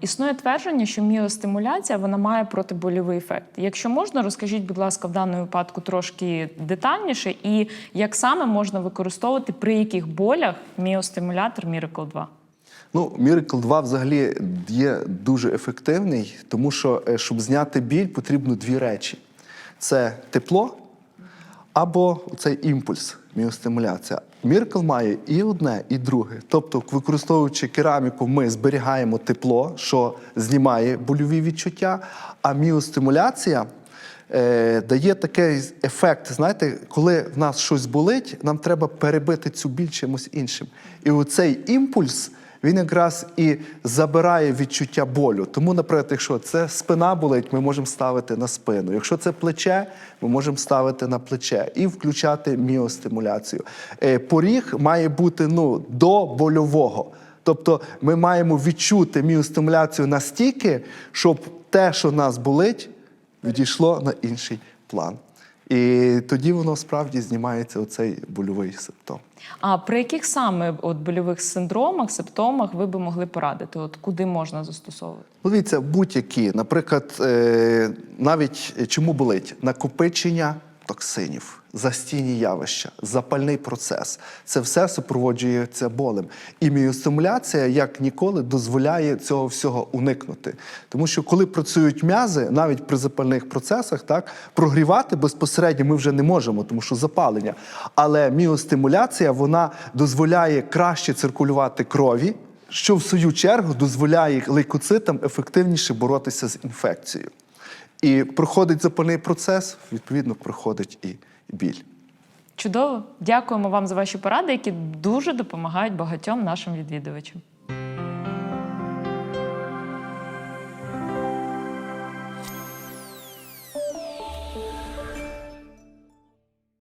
Існує твердження, що міостимуляція вона має протибольовий ефект. Якщо можна, розкажіть, будь ласка, в даному випадку трошки детальніше, і як саме можна використовувати при яких болях міостимулятор Miracle 2? Ну, Miracle 2 взагалі є дуже ефективний, тому що, е, щоб зняти біль, потрібно дві речі: це тепло або цей імпульс, міостимуляція. Miracle має і одне, і друге. Тобто, використовуючи кераміку, ми зберігаємо тепло, що знімає больові відчуття, а міостимуляція. Е, дає такий ефект, знаєте, коли в нас щось болить, нам треба перебити цю біль чимось іншим. І оцей імпульс він якраз і забирає відчуття болю. Тому, наприклад, якщо це спина болить, ми можемо ставити на спину. Якщо це плече, ми можемо ставити на плече і включати міостимуляцію. Е, поріг має бути ну, до больового. Тобто ми маємо відчути міостимуляцію настільки, щоб те, що нас болить, відійшло на інший план. І тоді воно справді знімається оцей больовий симптом. А при яких саме от больових синдромах, симптомах ви би могли порадити? От куди можна застосовувати? Ну, дивіться, будь-які, наприклад, е, навіть е, чому болить накопичення токсинів, застійні явища, запальний процес. Це все супроводжується болем. І міостимуляція, як ніколи, дозволяє цього всього уникнути. Тому що коли працюють м'язи, навіть при запальних процесах, так прогрівати безпосередньо ми вже не можемо, тому що запалення. Але міостимуляція вона дозволяє краще циркулювати крові що в свою чергу дозволяє лейкоцитам ефективніше боротися з інфекцією. І проходить запальний процес, відповідно, проходить і біль. Чудово! Дякуємо вам за ваші поради, які дуже допомагають багатьом нашим відвідувачам.